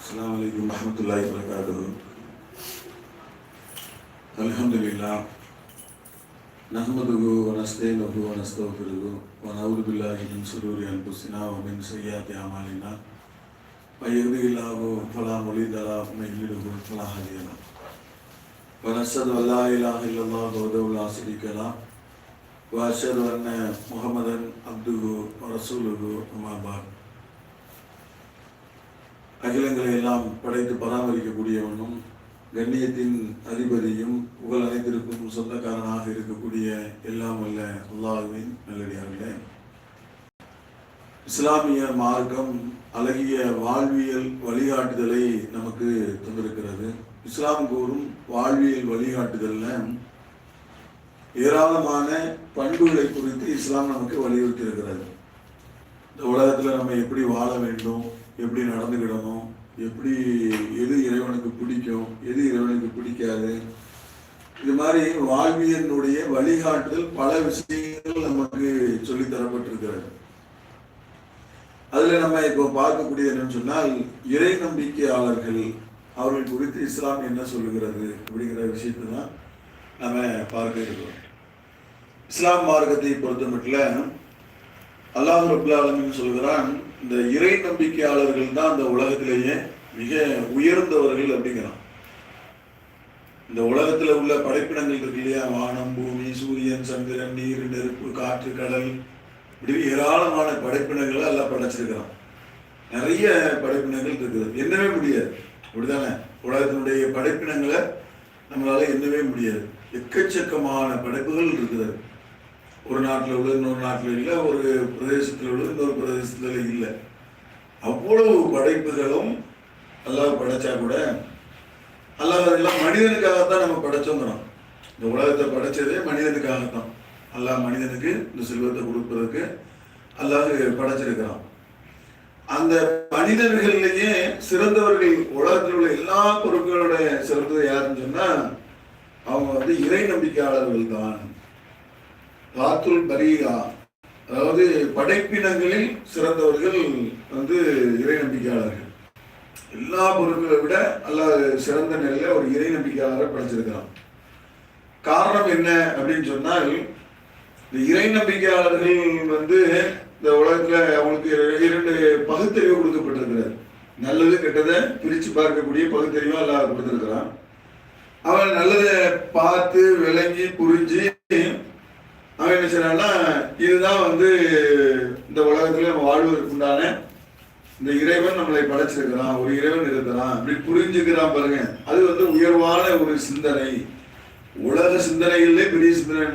السلام عليكم ورحمة الله وبركاته الحمد لله نحمده ونستعينه ونستغفره ونعوذ بالله من شرور أنفسنا ومن سيئات أعمالنا من يهده الله فلا مضل له ومن يضلله فلا هادي له ونشهد أن لا إله إلا الله وحده لا شريك له واشهد ان محمدا عبده ورسوله اما بعد அகிலங்களை எல்லாம் படைத்து பராமரிக்கக்கூடியவனும் கண்ணியத்தின் அதிபதியும் புகழ் அனைத்திற்கும் சொந்தக்காரனாக இருக்கக்கூடிய எல்லாம் வல்ல அல்லாஹுவின் நல்லடியார்களே இஸ்லாமிய மார்க்கம் அழகிய வாழ்வியல் வழிகாட்டுதலை நமக்கு தந்திருக்கிறது இஸ்லாம் கூறும் வாழ்வியல் வழிகாட்டுதல்ல ஏராளமான பண்புகளை குறித்து இஸ்லாம் நமக்கு வலியுறுத்தி இருக்கிறது இந்த உலகத்தில் நம்ம எப்படி வாழ வேண்டும் எப்படி நடந்துக்கிடணும் எப்படி எது இறைவனுக்கு பிடிக்கும் எது இறைவனுக்கு பிடிக்காது இது மாதிரி வாழ்வியனுடைய வழிகாட்டுதல் பல விஷயங்கள் நமக்கு சொல்லித் தரப்பட்டிருக்கிறது. அதில் நம்ம இப்போ பார்க்கக்கூடியது என்னன்னு சொன்னால் இறை நம்பிக்கையாளர்கள் அவர்கள் குறித்து இஸ்லாம் என்ன சொல்லுகிறது அப்படிங்கிற விஷயத்தை தான் நம்ம பார்க்க இருக்கிறோம். இஸ்லாம் மார்க்கத்தை பொறுத்த மட்டும் அல்லாஹ் ரபுல்லா சொல்கிறான் இந்த இறை நம்பிக்கையாளர்கள் தான் இந்த உலகத்திலேயே மிக உயர்ந்தவர்கள் அப்படிங்கிறான். இந்த உலகத்தில் உள்ள படைப்பினங்கள் இருக்கு இல்லையா? வானம் பூமி சூரியன் சந்திரன் நீர் நெருப்பு காற்று கடல். இப்படி ஏராளமான படைப்பினங்களை எல்லாம் படைச்சிருக்கிறான். நிறைய படைப்பினங்கள் இருக்குது. எண்ணவே முடியாது. அப்படிதானே உலகத்தினுடைய படைப்பினங்களை நம்மளால எண்ணவே முடியாது. எக்கச்சக்கமான படைப்புகள் இருக்குது. ஒரு நாட்டில் உள்ள இன்னொரு நாட்டில் இல்லை ஒரு பிரதேசத்தில் உள்ள இன்னொரு பிரதேசத்தில் இல்லை. அவ்வளவு படைப்புகளும் அல்லாஹ் படைச்சா கூட அல்லாஹ் எல்லாம் மனிதனுக்காகத்தான் நம்ம படைச்சோங்கிறோம். இந்த உலகத்தை படைச்சதே மனிதனுக்காகத்தான். அல்லாஹ் மனிதனுக்கு இந்த செல்வத்தை கொடுப்பதற்கு அல்லாஹ் படைச்சிருக்கிறான். அந்த மனிதர்களிலேயே சிறந்தவர்கள் உலகத்தில் உள்ள எல்லா பொருட்களுடைய சிறந்தது யாருன்னு சொன்னா அவங்க வந்து இறை நம்பிக்கையாளர்கள் தான். காத்துல் பரீகா. அதாவது படைப்பினங்களில் சிறந்தவர்கள் வந்து இறை நம்பிக்கையாளர்கள். எல்லா பொருட்களை விட அல்லாஹ் சிறந்த நிலையில ஒரு இறை நம்பிக்கையாளரை படைச்சிருக்கிறான். காரணம் என்ன அப்படின்னு சொன்னால் இந்த இறை நம்பிக்கையாளர்கள் வந்து இந்த உலகத்துல அவங்களுக்கு இரண்டு பகுத்தறிவு கொடுக்கப்பட்டிருக்கிறார். நல்லது கெட்டதை பிரித்து பார்க்கக்கூடிய பகுத்தறிவா எல்லாம் கொடுத்திருக்கிறான். அவன் நல்லதை பார்த்து விளங்கி புரிஞ்சு அவன் என்ன செய்யறான்னா இதுதான் வந்து இந்த உலகத்துல நம்ம வாழ்வதற்கு உண்டான இந்த இறைவன் நம்மளை படைச்சிருக்கிறான் ஒரு இறைவன் இருக்கிறான் அப்படி புரிஞ்சுக்கிறான் பாருங்க. அது வந்து உயர்வான ஒரு சிந்தனை. உலக சிந்தனைகளிலே பெரிய சிந்தனை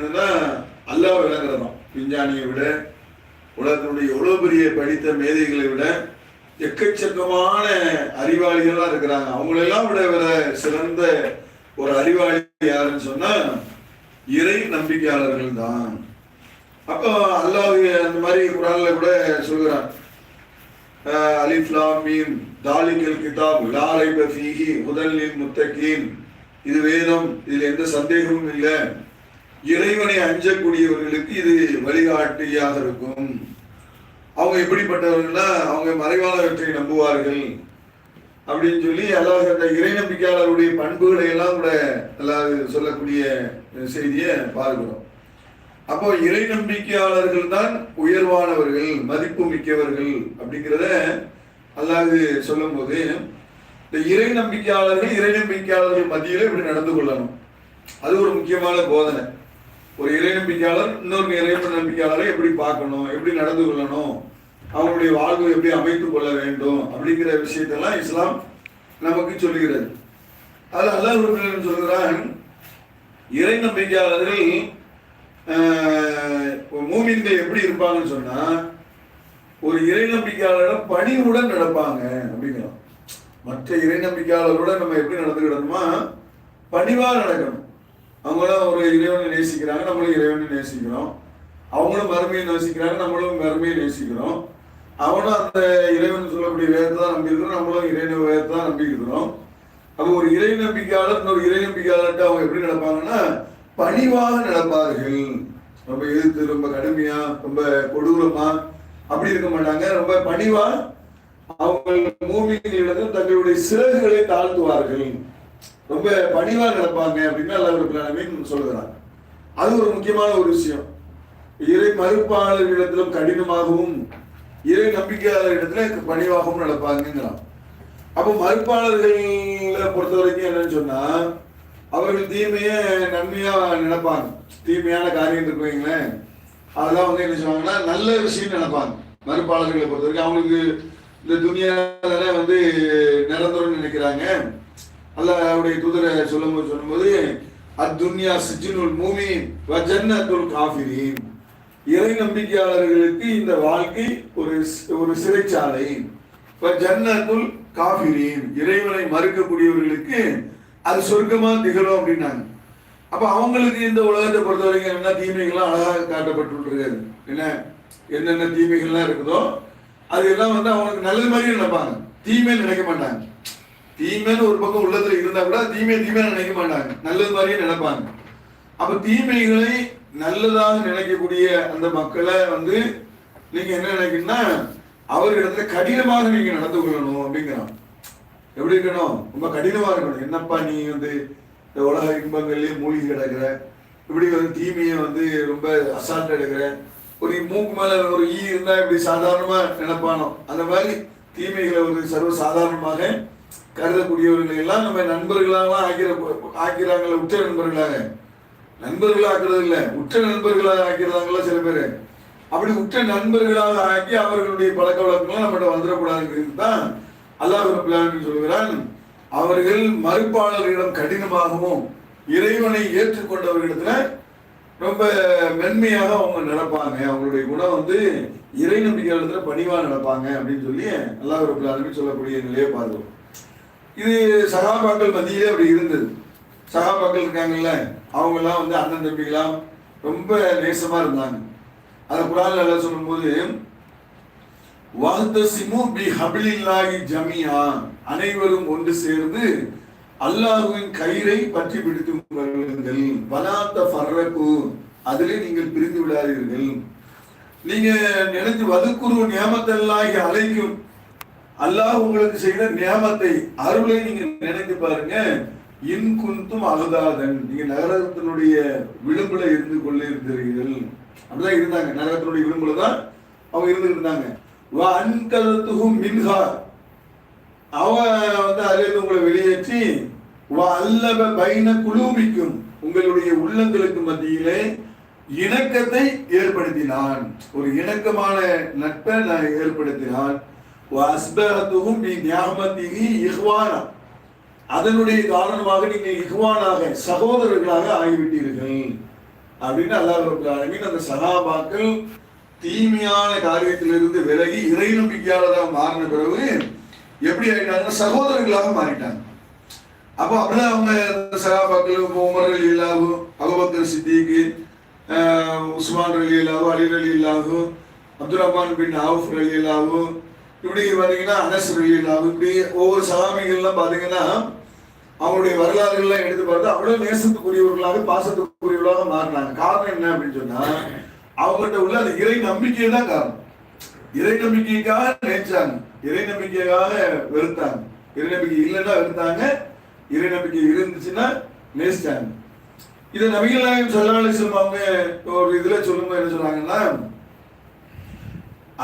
அல்லாஹ் விளங்குறதாம் விஞ்ஞானியை விட உலகத்தினுடைய எவ்வளோ பெரிய படித்த மேதைகளை விட எக்கச்சக்கமான அறிவாளிகளாக இருக்கிறாங்க. அவங்களெல்லாம் விட வேற சிறந்த ஒரு அறிவாளி யாருன்னு சொன்னால் இறை நம்பிக்கையாளர்கள் தான் அப்போ அல்லாஹ் அந்த மாதிரி குரான்ல கூட சொல்கிறான் அலிஃப் லாம் தாலிகல் கிதாப் லாலை ரைப முதலின் முதலில் முத்தகீன். இது வேதம் இதில் எந்த சந்தேகமும் இல்லை. இறைவனை அஞ்சக்கூடியவர்களுக்கு இது வழிகாட்டியாக இருக்கும். அவங்க எப்படிப்பட்டவர்கள்னா அவங்க மறைவானவற்றை நம்புவார்கள். அப்படின்னு சொல்லி அல்லாஹ் அந்த இறை நம்பிக்கையாளருடைய பண்புகளை எல்லாம் கூட அல்லாஹ் சொல்லக்கூடிய செய்தியை பார்க்கிறோம். அப்போ இறை நம்பிக்கையாளர்கள் தான் உயர்வானவர்கள் மதிப்பு மிக்கவர்கள் அப்படிங்கிறத அல்லாஹ் சொல்லும் போது இந்த இறை நம்பிக்கையாளர்கள் இறை நம்பிக்கையாளர்கள் மத்தியில இப்படி நடந்து கொள்ளணும். அது ஒரு முக்கியமான போதனை. ஒரு இறை நம்பிக்கையாளர் இன்னொரு இறை நம்பிக்கையாளரை எப்படி பார்க்கணும் எப்படி நடந்து கொள்ளணும் அவங்களுடைய வாழ்வு எப்படி அமைத்துக் கொள்ள வேண்டும் அப்படிங்கிற விஷயத்தெல்லாம் இஸ்லாம் நமக்கு சொல்லுகிறது. அது அல்லாஹ் சொல்கிறான் இறை நம்பிக்கையாளர்கள் மூமின்கள் எப்படி இருப்பாங்கன்னு சொன்னா ஒரு இறை நம்பிக்கையாளரிடம் பணிவுடன் நடப்பாங்க அப்படிங்கிறோம் மற்ற இறை நம்பிக்கையாளரோட நம்ம எப்படி நடந்துக்கிடணுமா? பணிவாக நடக்கணும். அவங்களும் ஒரு இறைவனை நேசிக்கிறாங்க நம்மளும் இறைவனை நேசிக்கிறோம். அவங்களும் மறுமையை நேசிக்கிறாங்க நம்மளும் மறுமையை நேசிக்கிறோம். அவனும் அந்த இறைவன் சொல்லக்கூடிய வேதத்தை தான் நம்பியிருக்கிறோம் நம்மளும் இறை வேதத்தை தான் நம்பியிருக்கிறோம். அப்போ ஒரு இறை நம்பிக்கையாளர் இன்னொரு இறை நம்பிக்கையாளர்கிட்ட அவங்க எப்படி நடப்பாங்கன்னா பணிவாக நடப்பார்கள். ரொம்ப எதிர்த்து ரொம்ப கடுமையா ரொம்ப கொடூரமா அப்படி இருக்க மாட்டாங்க. ரொம்ப பணிவா அவங்க மூமிகளிடத்தில் தங்களுடைய சிறகுகளை தாழ்த்துவார்கள். ரொம்ப பணிவா நடப்பாங்க அப்படின்னு அல்லாஹ் சொல்லுகிறாங்க அது ஒரு முக்கியமான ஒரு விஷயம். இறை மறுப்பாளர்களிடத்திலும் கடினமாகவும் இறை நம்பிக்கையாளர்களிடத்துல பணிவாகவும் நடப்பாங்கிறான் அப்போ மறுப்பாளர்களை பொறுத்த வரைக்கும் என்னன்னு சொன்னா அவர்கள் தீமையை நன்மையா நினைப்பாங்க. தீமையான காரியம் இருக்கு வைங்களேன். அதெல்லாம் வந்து என்ன சொல்லுவாங்கன்னா நல்ல விஷயம் நினைப்பாங்க. மறுப்பாளர்களை பொறுத்த வரைக்கும் அவங்களுக்கு இந்த துணியால வந்து நிரந்தரம் நினைக்கிறாங்க. அல்லாஹ்வுடைய தூதரை சொல்லும்போது சொல்லும்போது அத்துன்யா சிஜினுல் மூமி வஜன்னத்துல் காஃபிரின். இறை நம்பிக்கையாளர்களுக்கு இந்த வாழ்க்கை ஒரு ஒரு சிறைச்சாலை. ஜன்னத்துல் காஃபிரீன் இறைவனை மறுக்கக்கூடியவர்களுக்கு அது சொர்க்கமா திகழும் அப்படின்னாங்க. அப்ப அவங்களுக்கு இந்த உலகத்தை பொறுத்த வரைக்கும் என்ன தீமைகள்லாம் அழகாக காட்டப்பட்டுருக்காது. என்ன என்னென்ன தீமைகள்லாம் இருக்குதோ அது எல்லாம் வந்து அவங்களுக்கு நல்லது மாதிரி நினைப்பாங்க. தீமை நினைக்க மாட்டாங்க. தீமைன்னு ஒரு பக்கம் உள்ளத்துல இருந்தா கூட தீமை தீமை நினைக்க மாட்டாங்க. நல்லது மாதிரியே நினைப்பாங்க. அப்ப தீமைகளை நல்லதாக நினைக்கக்கூடிய அந்த மக்களை வந்து நீங்க என்ன நினைக்கணும்னா அவர்களிடத்துல கடினமாக நீங்க நடந்து கொள்ளணும் அப்படிங்கிறான். எப்படி இருக்கணும்? ரொம்ப கடினமாக இருக்கணும். என்னப்பா நீ வந்து இந்த உலக இன்பங்கள்லயே மூழ்கி கிடக்குற? இப்படி வந்து தீமையை வந்து ரொம்ப அசால்ட் எடுக்கிற? ஒரு மூக்கு மேல ஒரு ஈ இருந்தா இப்படி சாதாரணமா நினைப்பானோ? அந்த மாதிரி தீமைகளை ஒரு சர்வ சாதாரணமாக கருதக்கூடியவர்களை எல்லாம் நம்ம நண்பர்களாக ஆக்கிற ஆக்கிறாங்களே உற்ற நண்பர்களாக. நண்பர்களாக ஆக்குறது இல்லை உற்ற நண்பர்களாக ஆக்கிறதாங்களா சில பேர். அப்படி உற்ற நண்பர்களாக ஆக்கி அவர்களுடைய பழக்க வழக்கங்கள் நம்மகிட்ட வந்துடக்கூடாதுங்கிறது தான் அல்லாஹ் ரப்பல் சொல்கிறான். அவர்கள் மறுப்பாளர்களிடம் கடினமாகவும் இறைவனை ஏற்றுக்கொண்டவர்களிடத்துல ரொம்ப மென்மையாக அவங்க நடப்பாங்க. அவங்களுடைய குணம் வந்து இறை நம்பிக்கையாளத்துல பணிவாக நடப்பாங்க அப்படின்னு சொல்லி அல்லாஹ் ரப்பல் சொல்லக்கூடிய நிலையை பார்த்தோம் இது சகாபாக்கள் மத்தியிலே அப்படி இருந்தது. சகாபாக்கள் இருக்காங்கல்ல அவங்கெல்லாம் வந்து அண்ணன் தம்பிகளாம் ரொம்ப நேசமா இருந்தாங்க. அதை குரான் எல்லாம் சொல்லும்போது வாத்தசிமு பி ஹபிலில்லாஹி ஜமியா அனைவரும் ஒன்று சேர்ந்து அல்லாஹ்வின் கயிறை பற்றி பிடித்து கொள்ளுங்கள் வனாத்த ஃபர்ரகு அதிலே நீங்கள் பிரிந்து விடாதீர்கள். நீங்க நினைத்து வதுக்குரு நியமத்தல்லாகி அழைக்கும் அல்லாஹ் உங்களுக்கு செய்த நியமத்தை அருளை நீங்க நினைத்து பாருங்க. இன் குந்தும் அழுதாதன். நீங்க நகரத்தினுடைய விளிம்புல இருந்து கொள்ளே இருந்தீர்கள். அப்படிதான் இருந்தாங்க. நகரத்தினுடைய விளிம்புல தான் அவங்க இருந்துட்டு இருந்தாங்க. அன்கலத்துகும் அன்கதத்துஹும் மின்ஹா. அவன் வந்து அதிலிருந்து உங்களை வெளியேற்றி வ அல்லப பைன குழுமிக்கும் உங்களுடைய உள்ளங்களுக்கு மத்தியிலே இணக்கத்தை ஏற்படுத்தினான். ஒரு இணக்கமான நட்பை நான் ஏற்படுத்தினான். அஸ்பகத்துகும் நீ ஞாபகத்திகி இஹ்வானா. அதனுடைய காரணமாக நீங்கள் இகுவானாக சகோதரர்களாக ஆகிவிட்டீர்கள். அப்படின்னு அல்லாஹ் அந்த சகாபாக்கள் தீமையான காரியத்திலிருந்து விலகி இறை நம்பிக்கையாளராக மாறின பிறகு எப்படி ஆயிட்டாங்க சகோதரர்களாக மாறிட்டாங்க. அப்போ அப்படிதான் அவங்க அந்த சகாபாக்கள் உமர் அலி இல்லாஹு அபுபக்கர் சித்திக்கு உஸ்மான் அலி இல்லாஹு அலி அலி இல்லாஹு அப்துல் ரஹ்மான் பின் ஆவுஃப் அலி இல்லாஹு இப்படி பார்த்தீங்கன்னா அனஸ் அலி இல்லாஹு இப்படி ஒவ்வொரு சகாமிகள்லாம் பார்த்தீங்கன்னா அவங்களுடைய வரலாறுகள்லாம் எடுத்து பார்த்தா அவ்வளவு நேசத்துக்குரியவர்களாக பாசத்துக்குரியவர்களாக மாறினாங்க. காரணம் என்ன அப்படின்னு சொன்னா அவங்ககிட்ட உள்ள அந்த இறை நம்பிக்கை தான் காரணம். இறை நம்பிக்கைக்காக நினைச்சாங்க இறை நம்பிக்கைக்காக வெறுத்தாங்க. இறை நம்பிக்கை இல்லைன்னா வெறுத்தாங்க. இறை நம்பிக்கை இருந்துச்சுன்னா நேசிச்சாங்க. இதை நபிகள் நாயகம் சல்லாஹம் அவங்க ஒரு இதுல சொல்லும்போது என்ன சொல்றாங்கன்னா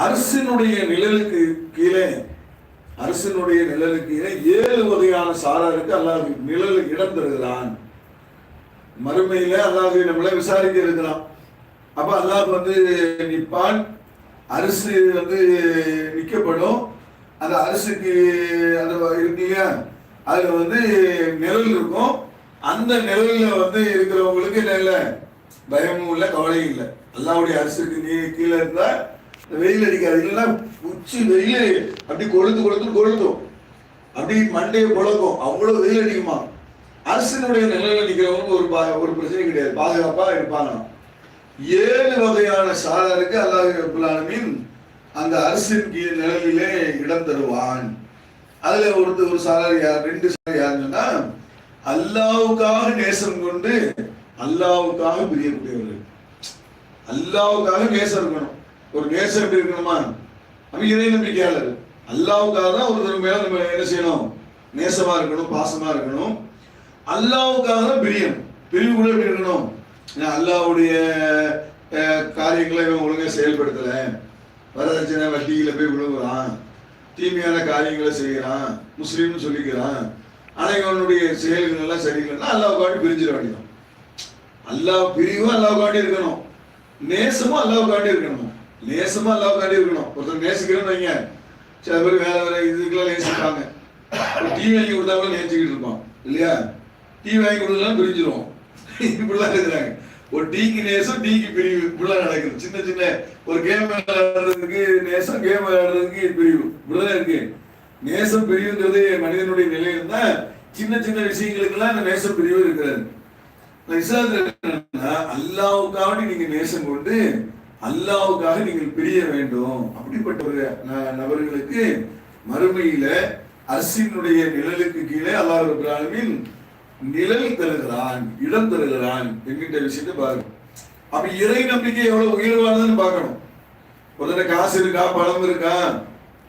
அரசினுடைய நிழலுக்கு கீழே அரசினுடைய நிழலுக்கு இணை ஏழு வகையான சாராருக்கு அல்லாஹ் நிழல் இடம் தருகிறான். மறுமையில அல்லாஹ் நம்மளை விசாரிக்க இருக்கிறான். அப்ப அல்லாஹ் வந்து நிற்பான். அரசு வந்து நிற்கப்படும். அந்த அரசுக்கு அந்த இருக்கீங்க. அதுல வந்து நிழல் இருக்கும். அந்த நிழல்ல வந்து இருக்கிறவங்களுக்கு என்ன இல்லை? பயமும் இல்லை கவலையும் இல்லை. அல்லாவுடைய அரசுக்கு நீ கீழே இருந்தா வெயில் அடிக்காது. இல்லைன்னா உச்சி வெயில் அப்படி கொளுத்து கொளுத்து கொளுத்தும் அப்படி மண்டையை புழக்கும். அவ்வளவு வெயில் அடிக்குமா? அரசினுடைய நிலையில நிற்கிறவங்க ஒரு பா- ஒரு பிரச்சனை கிடையாது. பாதுகாப்பாக இருப்பாங்க. ஏழு வகையான சாராருக்கு அல்லாஹ் அந்த அரசின் கீழ் நிலையிலே இடம் தருவான். அதுல ஒருத்தர் ஒரு சாரார் யார்? ரெண்டு சாரார் யாருன்னா அல்லாவுக்காக நேசம் கொண்டு அல்லாவுக்காக பிரியக்கூடியவர்கள். அல்லாவுக்காக நேசம் இருக்கணும். ஒரு நேசம் எப்படி இருக்கணுமா? நம்ம இறை நம்பிக்கையாளர். அல்லாவுக்காக தான் ஒருத்தர் மேல நம்ம என்ன செய்யணும்? நேசமா இருக்கணும் பாசமா இருக்கணும். அல்லாவுக்காக தான் பிரியம். பிரிவு கூட எப்படி இருக்கணும்? ஏன்னா அல்லாவுடைய காரியங்களை இவன் ஒழுங்காக செயல்படுத்தல. வரதட்சணை வட்டியில் போய் விழுகுறான் தீமையான காரியங்களை செய்கிறான் முஸ்லீம்னு சொல்லிக்கிறான். ஆனால் இவனுடைய செயல்கள் எல்லாம் சரியில்லைன்னா அல்லாவுக்காண்டி பிரிஞ்சிட வேண்டியதான் அல்லாஹ் பிரிவும் அல்லாவுக்காண்டி இருக்கணும். நேசமும் அல்லாவுக்காண்டி இருக்கணும். நேசமும் அல்லாவுக்காண்டி இருக்கணும். ஒருத்தர் நேசிக்கிறேன்னு வைங்க. சில பேர் வேற வேற இதுக்கெல்லாம் நேசிப்பாங்க. டீ வாங்கி கொடுத்தா கூட நேசிக்கிட்டு இருப்பான். இல்லையா? டீ வாங்கி கொடுத்தலாம் பிரிஞ்சிருவோம். இப்படிலாம் இருக்கிறாங்க ஒரு டீக்கு நேசம் டீக்கு பிரிவு. இப்படிலாம் நடக்குது. சின்ன சின்ன ஒரு கேம் விளையாடுறதுக்கு நேசம் கேம் விளையாடுறதுக்கு பிரிவு. இப்படிதான் இருக்கு. நேசம் பிரிவுங்கிறது மனிதனுடைய நிலையில தான் சின்ன சின்ன விஷயங்களுக்கெல்லாம் இந்த நேசம் பிரிவு இருக்கிறது. நான் என்னன்னா, அல்லாவுக்காக நீங்க நேசம் கொண்டு அல்லாவுக்காக நீங்கள் பிரிய வேண்டும். அப்படிப்பட்ட ஒரு ந- நபர்களுக்கு மறுமையில அரசினுடைய நிழலுக்கு கீழே அல்லாஹ் ரப்பல் நிழல் தருகிறான் இடம் தருகிறான் என்கின்ற விஷயத்தை பாருங்க. அப்ப இறை நம்பிக்கை எவ்வளவு உயர்வானதுன்னு பார்க்கணும். முதல்ல காசு இருக்கா பணம் இருக்கா?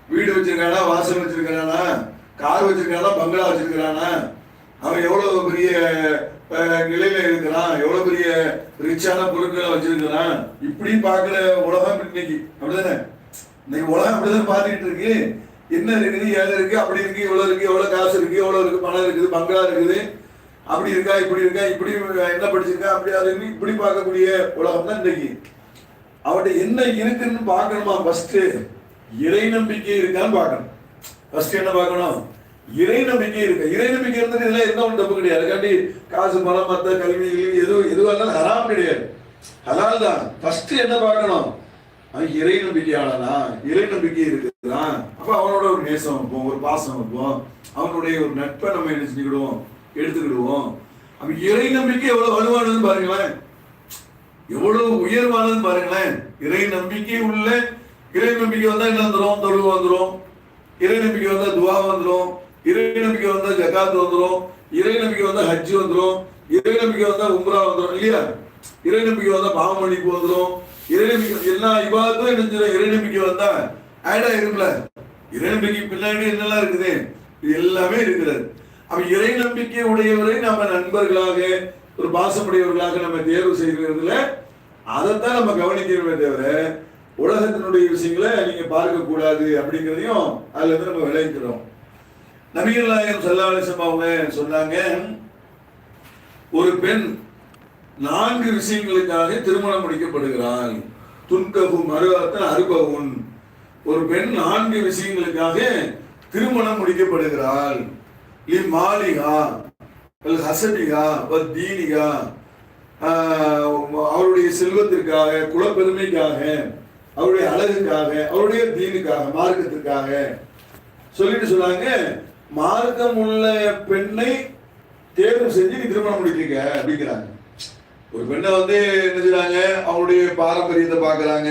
வீடு வச்சிருக்கானா வாசல் வச்சிருக்கானா? கார் வச்சிருக்கானா பங்களா வச்சிருக்கானா? அவன் எவ்வளவு பெரிய நிலையில இருக்கிறான் எவ்வளவு பெரிய ரிச்சான பொருட்களை வச்சிருக்கிறான் இப்படி பாக்குற உலகம் இன்னைக்கு. அப்படிதானே? இன்னைக்கு உலகம் அப்படிதான் பார்த்துக்கிட்டு இருக்கு. என்ன இருக்குது ஏது இருக்கு அப்படி இருக்கு இவ்வளவு இருக்கு எவ்வளவு காசு இருக்கு எவ்வளவு இருக்கு பணம் இருக்குது பங்களா இருக்குது. அப்படி இருக்கா இப்படி இருக்கா இப்படி என்ன படிச்சிருக்கா அப்படி அது இப்படி- பார்க்கக்கூடிய உலகம் தான் இன்னைக்கு. அவட்ட என்ன இருக்குன்னு பார்க்கணுமா? ஃபர்ஸ்ட் இறை நம்பிக்கை இருக்கான்னு பார்க்கணும். ஃபர்ஸ்ட் என்ன பார்க்கணும்? இறை நம்பிக்கை இருக்கு. இறை நம்பிக்கை இருந்தது இதெல்லாம் எந்த ஒன்று தப்பு கிடையாது. அதுக்காண்டி காசு பணம் மத்த கல்வி எதுவும் எதுவாக இருந்தாலும் ஹராம் கிடையாது. ஹலால் தான். ஃபர்ஸ்ட் என்ன பார்க்கணும்? அவன் இறை நம்பிக்கையாளனா? இறை நம்பிக்கை இருக்குதான் அப்ப அவனோட ஒரு நேசம் வைப்போம் ஒரு பாசம் வைப்போம். அவனுடைய ஒரு நட்பை நம்ம என்ன செஞ்சுக்கிடுவோம்? எடுத்துக்கிடுவோம். அப்ப இறை நம்பிக்கை எவ்வளவு வலுவானதுன்னு பாருங்களேன். எவ்வளவு உயர்வானதுன்னு பாருங்களேன். இறை நம்பிக்கை உள்ள இறை நம்பிக்கை வந்தா என்ன வந்துடும் தொழுவு வந்துடும் இறை நம்பிக்கை வந்தா துவா வந்துடும் இறை நம்பிக்கை வந்தா ஜகாத் வந்துடும் இறை நம்பிக்கை வந்தா ஹஜ் வந்துடும் இறை நம்பிக்கை வந்தா உம்ரா வந்துடும் இல்லையா? இறை நம்பிக்கை வந்தா பாவ வந்துடும் இறை நம்பிக்கை எல்லா இவாதத்தும் என்ன இறை நம்பிக்கை வந்தா ஆடா இருக்குல்ல இறை நம்பிக்கை பின்னாடி என்னெல்லாம் இருக்குது? இது எல்லாமே இருக்கிறது. அப்ப இறை நம்பிக்கை உடையவரை நம்ம நண்பர்களாக ஒரு பாசமுடையவர்களாக நம்ம தேர்வு செய்கிறதுல அதைத்தான் நம்ம கவனிக்கணுமே தவிர உலகத்தினுடைய விஷயங்களை நீங்க பார்க்க கூடாது அப்படிங்கிறதையும் அதுல இருந்து நம்ம விளைவிக்கிறோம் நபிகள் நாயகம் சல்லாலிசம் அவங்க சொன்னாங்க ஒரு பெண் நான்கு விஷயங்களுக்காக திருமணம் முடிக்கப்படுகிறாள். துன்ககு அருகத்தன் அருபவுன் ஒரு பெண் நான்கு விஷயங்களுக்காக திருமணம் முடிக்கப்படுகிறாள். லி மாலிகா அல் ஹசபிகா வல் தீனிகா ஆஹ், அவருடைய செல்வத்திற்காக குலப்பெருமைக்காக அவருடைய அழகுக்காக அவருடைய தீனுக்காக மார்க்கத்திற்காக சொல்லிட்டு சொன்னாங்க. மார்க்கம் உள்ள பெண்ணை தேர்வு செஞ்சு நீ திருமணம் முடிக்கிறீங்க அப்படிங்கிறாங்க. ஒரு பெண்ணை வந்து என்ன செய்யறாங்க அவங்களுடைய பாரம்பரியத்தை பார்க்குறாங்க.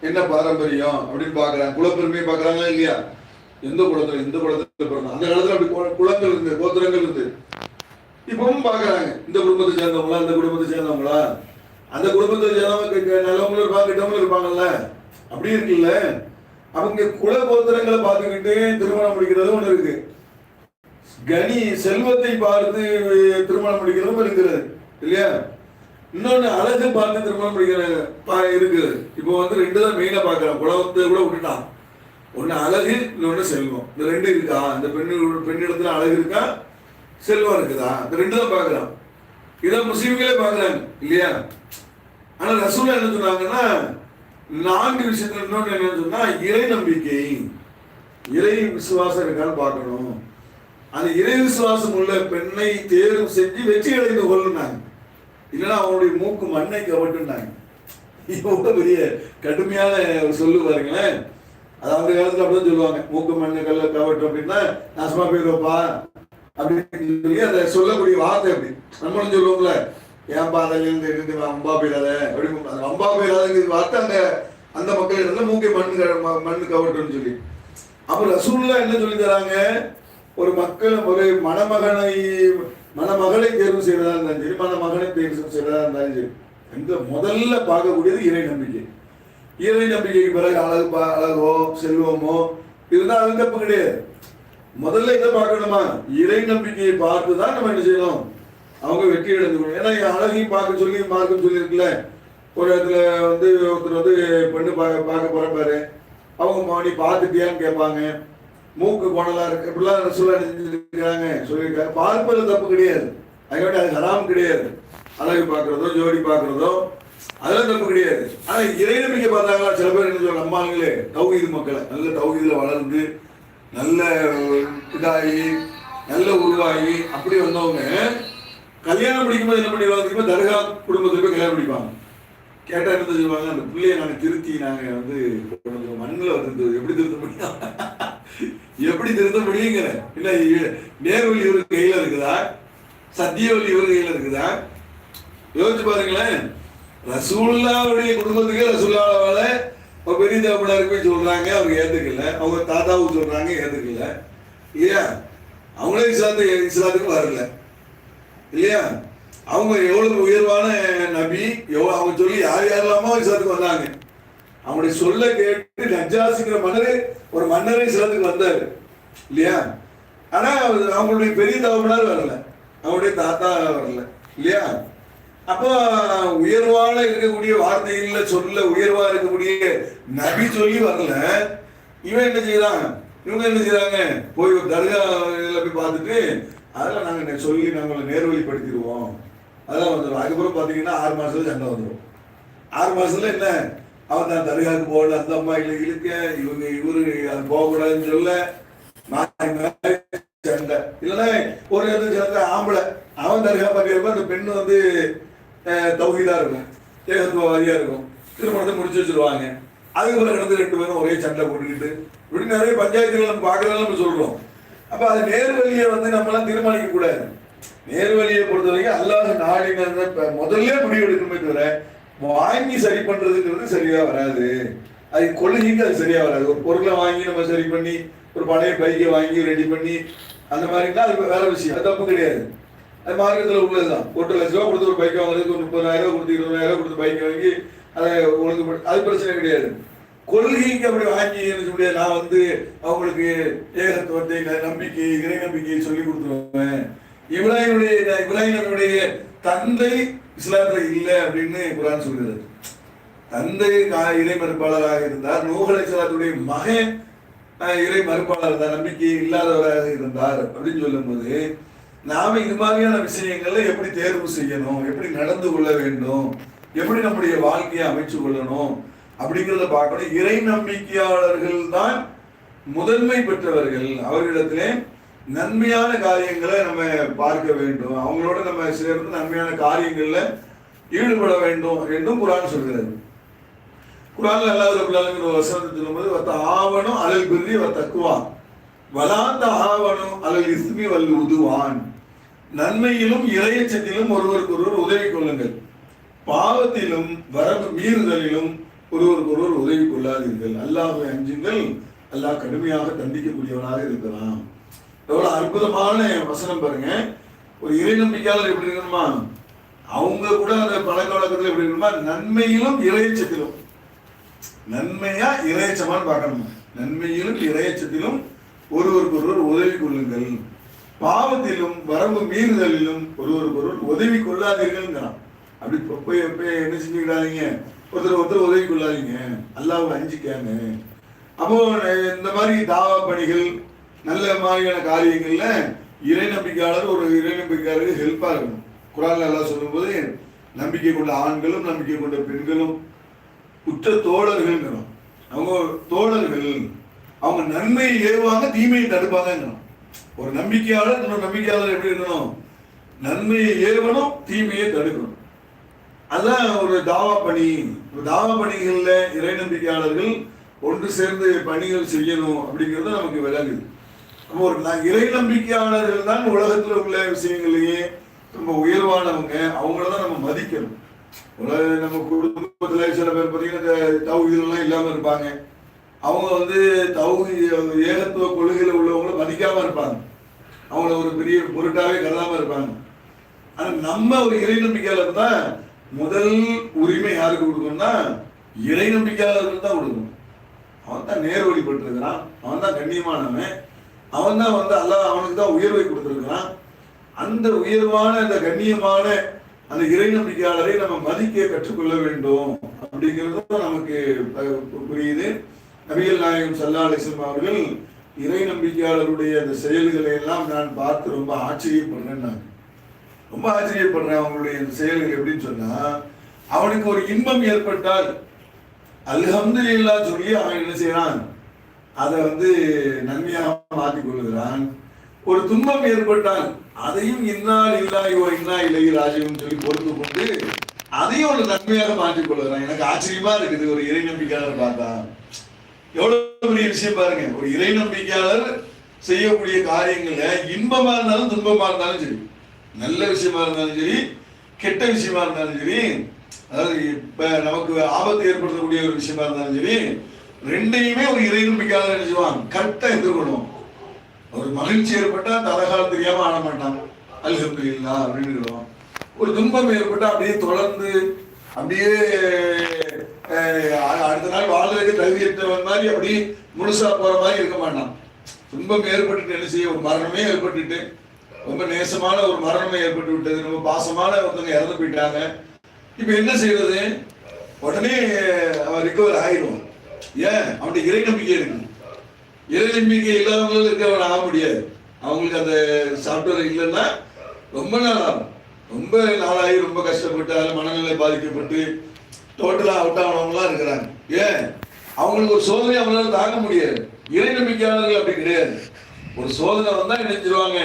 என்ன பாரம்பரியம் அப்படின்னு பார்க்குறாங்க. குலப்பெருமையை பார்க்கறாங்களா இல்லையா? எந்த குளத்துல எந்த குளத்துல பிறந்தோம் அந்த காலத்துல அப்படி குளங்கள் இருந்து கோத்திரங்கள் இருந்து. இப்பவும் பார்க்குறாங்க. இந்த குடும்பத்தை சேர்ந்தவங்களா இந்த குடும்பத்தை சேர்ந்தவங்களா? அந்த குடும்பத்தை சேர்ந்தவங்க நல்லவங்களும் இருப்பாங்க கெட்டவங்களும் இருப்பாங்கல்ல? அப்படி இருக்குல்ல? அவங்க குல கோத்திரங்களை பார்த்துக்கிட்டு திருமணம் முடிக்கிறது ஒண்ணு இருக்கு. கனி செல்வத்தை பார்த்து திருமணம் முடிக்கிறதும் இருக்கிறது இல்லையா? இன்னொன்னு அழகு பார்த்து திருமணம் முடிக்கிற இருக்குது. இப்போ வந்து ரெண்டு தான் மெயினாக பார்க்கலாம் குலவத்தை கூட விட்டுட்டான். ஒன்று அழகு இன்னொன்று செல்வம். இந்த ரெண்டு இருக்கா? இந்த பெண்ணு பெண்ணிடத்துல அழகு இருக்கா? செல்வம் இருக்குதா? இந்த ரெண்டு தான் பார்க்கலாம் இதான் முஸ்லீம்களே பார்க்குறாங்க இல்லையா? ஆனால் ரசூலா என்ன சொன்னாங்கன்னா நான்கு விஷயத்துல இன்னொன்று என்னன்னு சொன்னால் இறை நம்பிக்கை. இறை விசுவாசம் இருக்கான்னு பார்க்கணும். அந்த இறை விசுவாசம் உள்ள பெண்ணை தேர்வு செஞ்சு வெற்றி அடைந்து கொள்ளுனாங்க. இல்லைன்னா அவனுடைய மூக்கு மண்ணை கவட்டுனாங்க. எவ்வளவு பெரிய கடுமையான சொல்லு பாருங்களேன். அது அவங்க காலத்துல அப்படிதான் சொல்லுவாங்க. மூக்கு மண்ணு கல்ல கவட்டும் அப்படின்னா நாசமா போயிருப்பா அப்படின்னு சொல்லி அதை சொல்லக்கூடிய வார்த்தை அப்படி. நம்மளும் சொல்லுவோம்ல ஏன் அதிலிருந்து இருந்து அம்பா போயிடாத அப்படி அந்த அம்பா போயிடாதுங்கிற வார்த்தை அந்த அந்த மக்கள் இடத்துல மூக்கை மண்ணு க- ம- மண்ணு கவட்டும்னு சொல்லி. அப்ப ரசூல்லா என்ன சொல்லி தராங்க? ஒரு மக்கள் ஒரு மணமகனை மணமகளை தேர்வு செய்யறதா இருந்தாலும் சரி மணமகனை தேர்வு செய்யறதா இருந்தாலும் சரி இந்த முதல்ல பார்க்கக்கூடியது இறை நம்பிக்கை. இறை நம்பிக்கைக்கு பிறகு அழகு பா- அழகோ செல்வமோ இருந்தால் அது தப்பு கிடையாது. முதல்ல இதை பார்க்கணுமா? இறை நம்பிக்கையை பார்த்து தான் நம்ம என்ன செய்யணும்? அவங்க வெற்றி அடைந்துக்கணும் ஏன்னா என் அழகையும் பார்க்க சொல்லி பார்க்க சொல்லியிருக்குல்ல. ஒரு இடத்துல வந்து ஒருத்தர் வந்து பெண்ணு பார்க்க பார்க்க போகிற பாரு. அவங்க மணி பார்த்துட்டியான்னு கேட்பாங்க. மூக்கு கோணலா இருக்கு இப்படிலாம் சொல்ல செஞ்சிருக்காங்க சொல்லியிருக்காங்க. பார்ப்பது தப்பு கிடையாது. அதோட அது ஹராம் கிடையாது. அழகு பார்க்கறதோ ஜோடி பார்க்கறதோ அதெல்லாம் தப்பு கிடையாது. ஆனா இறை நம்பிக்கை பார்த்தாங்களா? சில பேர் என்ன சொல்ல அம்மாங்களே தௌகீது மக்களை நல்ல தௌகீதுல வளர்ந்து நல்ல இதாகி நல்ல உருவாகி அப்படி வந்தவங்க கல்யாணம் பிடிக்கும்போது என்ன பண்ணிடுவாங்க தெரியுமா தர்கா குடும்பத்தில் போய் கல்யாணம் படிப்பாங்க. கேட்டா என்ன சொல்லுவாங்க அந்த பிள்ளைய நாங்க திருத்தி நாங்க வந்து கொஞ்சம் மண்ணில் வந்து எப்படி திருத்த முடியும்? எப்படி திருத்த முடியுங்கிற? இல்ல நேர்வழி இவரு கையில இருக்குதா? சத்தியவழி இவரு கையில இருக்குதா? யோசிச்சு பாருங்களேன். ரசூல்லாவுடைய குடும்பத்துக்கு ரசூல்லாவால பெரிய தேவப்படாருக்கு போய் சொல்றாங்க அவங்க ஏத்துக்கல. அவங்க தாத்தாவுக்கு சொல்றாங்க ஏத்துக்கல. இல்லையா? அவங்களே இஸ்லாத்து இஸ்லாத்துக்கு வரல. இல்லையா? அவங்க எவ்வளவு உயர்வான நபி எவ்வளவு அவங்க சொல்லி யார் யாரெல்லாமோ இஸ்லாத்துக்கு வந்தாங்க. அவனுடைய சொல்ல கேட்டு நஜாசுங்கிற மன்னர் ஒரு மன்னரே சிலத்துக்கு வந்தாரு. இல்லையா? ஆனா அவங்களுடைய பெரிய தகவனார் வரல. அவனுடைய தாத்தா வரல. இல்லையா? அப்போ உயர்வான இருக்கக்கூடிய வார்த்தைகள்ல சொல்ல உயர்வா இருக்கக்கூடிய நபி சொல்லி வரல. இவன் என்ன செய்யறான் இவங்க என்ன செய்யறாங்க போய் ஒரு தர்கா போய் பார்த்துட்டு அதெல்லாம் நாங்க சொல்லி நாங்களை நேர்வழிப்படுத்திடுவோம். அதெல்லாம் வந்துடும் அதுக்கப்புறம் பாத்தீங்கன்னா ஆறு மாசத்துல சண்டை வந்துடும் ஆறு மாசத்துல என்ன? அவன் தான் தர்காவுக்கு போகல அந்த அம்மா இல்லை இழுக்க இவங்க இவரு அது போகக்கூடாதுன்னு சொல்ல சண்டை. இல்லைன்னா ஒரு இடத்துல சேர்ந்த ஆம்பளை. அவன் தர்கா பார்க்கிறப்ப அந்த பெண் வந்து தௌகிதா இருக்கும் ஏகத்துவவாதியா இருக்கும். திருமணத்தை முடிச்சு வச்சிருவாங்க. அதுக்கப்புறம் இடத்துல ரெண்டு பேரும் ஒரே சண்டை போட்டுக்கிட்டு இப்படி நிறைய பஞ்சாயத்துகள் நம்ம பார்க்கலாம் நம்ம சொல்றோம். அப்ப அது நேர்வழியை வந்து நம்மளாம் தீர்மானிக்க கூடாது. நேர்வழியை பொறுத்த வரைக்கும் அல்லாத நாடினத முதல்ல முடிவு எடுக்கணுமே தவிர வாங்கி சரி பண்றதுங்கிறது சரியா வராது. அது கொள்கைக்கு அது சரியா வராது. ஒரு பொருளை வாங்கி நம்ம சரி பண்ணி ஒரு பழைய பைக்கை வாங்கி ரெடி பண்ணி அந்த மாதிரினா அது வேற விஷயம். அது தப்பு கிடையாது. அது மார்க்கத்தில் உள்ளதுதான். ஒரு லட்ச ரூபா கொடுத்து ஒரு பைக் வாங்குறதுக்கு ஒரு முப்பதாயிரம் ரூபா கொடுத்து இருபதாயிரம் ரூபா கொடுத்து பைக் வாங்கி அதை ஒழுங்கு அது பிரச்சனை கிடையாது. கொள்கைக்கு அப்படி வாங்கி என்ன முடியாது. நான் வந்து அவங்களுக்கு ஏகத்துவத்தை நம்பிக்கை இறை நம்பிக்கையை சொல்லி கொடுத்துருவேன். இப்ராஹிமுடைய இப்ராஹிமுடைய தந்தை இஸ்லாத்துல இல்லை அப்படின்னு குரான் சொல்கிறது. தந்தை கா- இறை மறுப்பாளராக இருந்தார். நூகலை சலாத்துடைய மகன் இறை மறுப்பாளர் தான். நம்பிக்கை இல்லாதவராக இருந்தார் அப்படின்னு சொல்லும்போது நாம இது மாதிரியான விஷயங்கள்ல எப்படி தேர்வு செய்யணும்? எப்படி நடந்து கொள்ள வேண்டும்? எப்படி நம்முடைய வாழ்க்கையை அமைச்சு கொள்ளணும்? அப்படிங்கிறத பார்க்கணும். இறை நம்பிக்கையாளர்கள் தான் முதன்மை பெற்றவர்கள். அவர்களிடத்திலே நன்மையான காரியங்களை நம்ம பார்க்க வேண்டும். அவங்களோட நம்ம சேர்ந்து நன்மையான காரியங்கள்ல ஈடுபட வேண்டும் என்றும் குரான் சொல்கிறது. குரான் அல்லாஹ் ஒரு வசனத்தை சொல்லும்போது வத்த ஆவணும் அலல் பிரி வ தக்குவா வலாந்த ஆவணும் அலல் இஸ்மி வல் உதுவான். நன்மையிலும் இறையச்சத்திலும் ஒருவருக்கு ஒருவர் உதவி கொள்ளுங்கள். பாவத்திலும் வரம்பு மீறுதலிலும் ஒருவருக்கு ஒருவர் உதவி கொள்ளாதீர்கள். அல்லாஹை அஞ்சுங்கள். அல்லாஹ் கடுமையாக தண்டிக்கக்கூடியவனாக இருக்கலாம் எவ்வளவு அற்புதமான வசனம் பாருங்க. ஒரு இறை நம்பிக்கையாளர் எப்படி இருக்கணுமா? அவங்க கூட அந்த பழக்க எப்படி இருக்கணுமா? நன்மையிலும் இறையச்சத்திலும் நன்மையா இறையச்சமான்னு பார்க்கணும்? நன்மையிலும் இறையச்சத்திலும் ஒருவருக்கு ஒருவர் உதவி கொள்ளுங்கள். பாவத்திலும் வரம்பு மீறுதலிலும் ஒருவருக்கு ஒருவர் உதவி கொள்ளாதீர்கள்ங்கிறான். அப்படி போய் போய் என்ன செஞ்சுக்கிடாதீங்க? ஒருத்தர் ஒருத்தர் உதவி கொள்ளாதீங்க. அல்லாஹ் அஞ்சிக்காங்க அப்போ இந்த மாதிரி தாவா பணிகள் நல்ல மாதிரியான காரியங்கள்ல இறை நம்பிக்கையாளர் ஒரு இறை நம்பிக்கையாளருக்கு ஹெல்ப்பாக இருக்கணும். குரான் எல்லாம் சொல்லும்போது நம்பிக்கை கொண்ட ஆண்களும் நம்பிக்கை கொண்ட பெண்களும் உற்ற தோழர்கள்ங்கிறோம். அவங்க தோழர்கள் அவங்க நன்மையை ஏறுவாங்க தீமையை தடுப்பாங்கங்கிறோம். ஒரு நம்பிக்கையாளர் இன்னொரு நம்பிக்கையாளர் எப்படி இருக்கணும்? நன்மையை ஏவணும் தீமையை தடுக்கணும். அதான் ஒரு தாவா பணி. ஒரு தாவா பணிகளில் இறை நம்பிக்கையாளர்கள் ஒன்று சேர்ந்து பணிகள் செய்யணும் அப்படிங்கிறது நமக்கு விளங்குது. இறை நம்பிக்கையாளர்கள் தான் உலகத்தில் உள்ள விஷயங்களையே ரொம்ப உயர்வானவங்க. அவங்கள தான் நம்ம மதிக்கணும். உலக நம்ம குடும்பத்துல சில பேர் பார்த்தீங்கன்னா இந்த தௌஹீதெல்லாம் இல்லாம இருப்பாங்க. அவங்க வந்து தௌஹீ ஏகத்துவ கொள்கையில் உள்ளவங்கள மதிக்காம இருப்பாங்க. அவங்கள ஒரு பெரிய பொருட்டாவே கருதாம இருப்பாங்க. ஆனா நம்ம ஒரு இறை நம்பிக்கையாளர் தான் முதல் உரிமை யாருக்கு கொடுக்கணும்னா இறை நம்பிக்கையாளர்கள் தான் கொடுக்கணும். அவன் தான் நேர் வழிபட்டிருக்கிறான். அவன் தான் கண்ணியமானவன். அவன் தான் வந்து அல்லாஹ் அவனுக்கு தான் உயர்வை கொடுத்துருக்கிறான். அந்த உயர்வான அந்த கண்ணியமான அந்த இறை நம்பிக்கையாளரை நம்ம மதிக்க கற்றுக்கொள்ள வேண்டும். அப்படிங்கிறது நமக்கு புரியுது. நபிகள் நாயகம் சல்லா அலிஸ்லாம் அவர்கள் இறை நம்பிக்கையாளருடைய அந்த செயல்களை எல்லாம் நான் பார்த்து ரொம்ப ஆச்சரியப்படுறேன் நான் ரொம்ப ஆச்சரியப்படுறேன் அவங்களுடைய அந்த செயல்கள் எப்படின்னு சொன்னா அவனுக்கு ஒரு இன்பம் ஏற்பட்டால் அல்ஹம்துலில்லா சொல்லி அவன் என்ன செய்யறான் அதை வந்து நன்மையாக மாற்றிக் கொள்கிறான் ஒரு துன்பம் ஏற்பட்டால் அதையும் இன்னால் இல்லாயோ இன்னா இல்லை ராஜீவன் சொல்லி பொறுத்து கொண்டு அதையும் ஒரு நன்மையாக மாற்றிக் கொள்கிறான் எனக்கு ஆச்சரியமா இருக்குது ஒரு இறை நம்பிக்கையாளர் பார்த்தா எவ்வளவு பெரிய விஷயம் பாருங்க ஒரு இறை நம்பிக்கையாளர் செய்யக்கூடிய காரியங்கள்ல இன்பமா இருந்தாலும் துன்பமா இருந்தாலும் சரி நல்ல விஷயமா இருந்தாலும் சரி கெட்ட விஷயமா இருந்தாலும் சரி அதாவது இப்ப நமக்கு ஆபத்து ஏற்படுத்தக்கூடிய ஒரு விஷயமா இருந்தாலும் சரி ரெண்டையுமே ஒரு இறை நம்பிக்கையாளர் நினைச்சுவான் கரெக்டா எதிர்கொள்ளும் ஒரு மகிழ்ச்சி ஏற்பட்டா தலகாலம் தெரியாம ஆட மாட்டான். அல்ஹம்துலில்லா அப்படின்னு சொல்லுவான் ஒரு துன்பம் ஏற்பட்டா அப்படியே தொடர்ந்து அப்படியே அடுத்த நாள் வாழ்றதுக்கு தகுதியற்றவன் மாதிரி அப்படியே முழுசா போற மாதிரி இருக்க மாட்டான். துன்பம் ஏற்பட்டுட்டு என்ன செய்ய ஒரு மரணமே ஏற்பட்டுட்டு ரொம்ப நேசமான ஒரு மரணமே ஏற்பட்டு விட்டது. ரொம்ப பாசமான ஒருத்தவங்க இறந்து போயிட்டாங்க. இப்ப என்ன செய்யறது உடனே அவன் ரிகவர் ஆயிடும் ஏன்? அவன்கிட்ட இறை நம்பிக்கை இருக்கு. இறை நம்பிக்கை இல்லாதவங்களும் இருக்கவன் ஆக முடியாது. அவங்களுக்கு அந்த சாஃப்ட்வேர் இல்லைன்னா ரொம்ப நாள் ஆகும் ரொம்ப நாளாகி ரொம்ப கஷ்டப்பட்டு அதில் மனநிலை பாதிக்கப்பட்டு டோட்டலாக அவுட் ஆனவங்களாம் இருக்கிறாங்க. ஏன்? அவங்களுக்கு ஒரு சோதனை அவங்களால தாங்க முடியாது. இறை நம்பிக்கையாளர்கள் அப்படி கிடையாது. ஒரு சோதனை வந்தால் நினைச்சிருவாங்க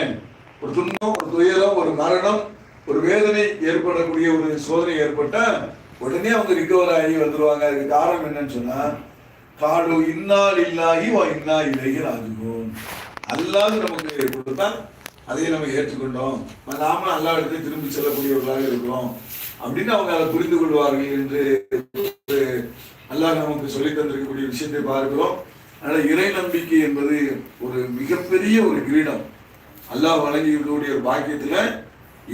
ஒரு துன்பம் ஒரு துயரம் ஒரு மரணம் ஒரு வேதனை ஏற்படக்கூடிய ஒரு சோதனை ஏற்பட்டால் உடனே அவங்க ரிகவர் ஆகி வந்துருவாங்க. அதுக்கு காரணம் என்னன்னு சொன்னால் காடு இன்னால் இல்லாகி வா இன்னா இலகி ராஜுகோம் அல்லாது நமக்கு கொடுத்தா அதையே நம்ம ஏற்றுக்கொண்டோம். நாம அல்லா இடத்துல திரும்பி செல்லக்கூடியவர்களாக இருக்கிறோம். அப்படின்னு அவங்க அதை புரிந்து கொள்வார்கள் என்று அல்லாஹ் நமக்கு சொல்லி தந்திருக்கக்கூடிய விஷயத்தை பார்க்கிறோம். அதனால இறை நம்பிக்கை என்பது ஒரு மிகப்பெரிய ஒரு கிரீடம். அல்லாஹ் வழங்கி இருக்கக்கூடிய ஒரு பாக்கியத்துல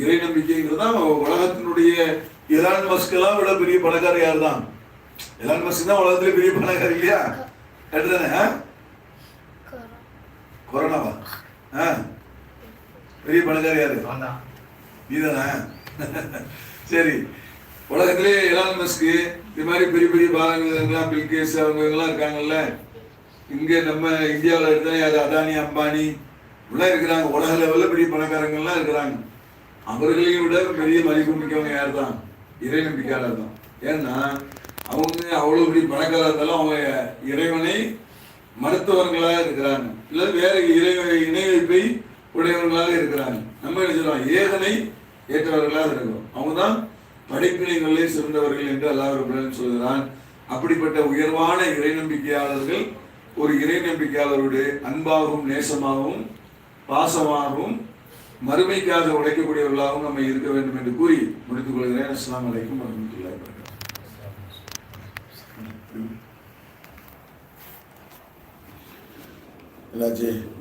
இறை நம்பிக்கைங்கிறது தான் உலகத்தினுடைய இரான் மஸ்கெல்லாம் விட பெரிய பணக்காரர் யார் தான் எலான் மஸ்க் தான் உலகத்துல பெரிய பணக்காரர் இல்லையா? கரெக்டுதானே ஆ? கொரோனாவா ஆ? பெரிய பணக்காரர் யாரு? நீதானே? சரி. உலகத்திலே எலான் மஸ்க் இது மாதிரி பெரிய பெரிய பாலங்கள் பில்கேஸ் அவங்க எல்லாம் இருக்காங்கல்ல. இங்க நம்ம இந்தியாவில் இருந்தா யாரு அதானி அம்பானி இப்படிலாம் இருக்கிறாங்க. உலக லெவலில் பெரிய பணக்காரங்கள்லாம் இருக்கிறாங்க. அவர்களையும் விட பெரிய மதிப்பு மிக்கவங்க யார் தான் இறை நம்பிக்கையாளர் தான். ஏன்னா அவங்க அவ்வளவு பெரிய பணக்காரர் இருந்தாலும் அவங்க இறைவனை மருத்துவர்களாக இருக்கிறாங்க. இல்லை வேற இறை இணை வைப்பை உடையவர்களாக இருக்கிறாங்க. நம்ம என்ன ஏதனை ஏற்றவர்களாக இருக்கிறோம். அவங்க தான் படிப்பினைகளிலே சிறந்தவர்கள் என்று அல்லாஹ் சொல்கிறான். அப்படிப்பட்ட உயர்வான இறை நம்பிக்கையாளர்கள் ஒரு இறை நம்பிக்கையாளருடைய அன்பாகவும் நேசமாகவும் பாசமாகவும் மறுமைக்காக உழைக்கக்கூடியவர்களாகவும் நம்ம இருக்க வேண்டும் என்று கூறி முடித்துக் கொள்கிறேன். அஸ்லாம் வலைக்கும் வரமத்துல்லாஹி 那这。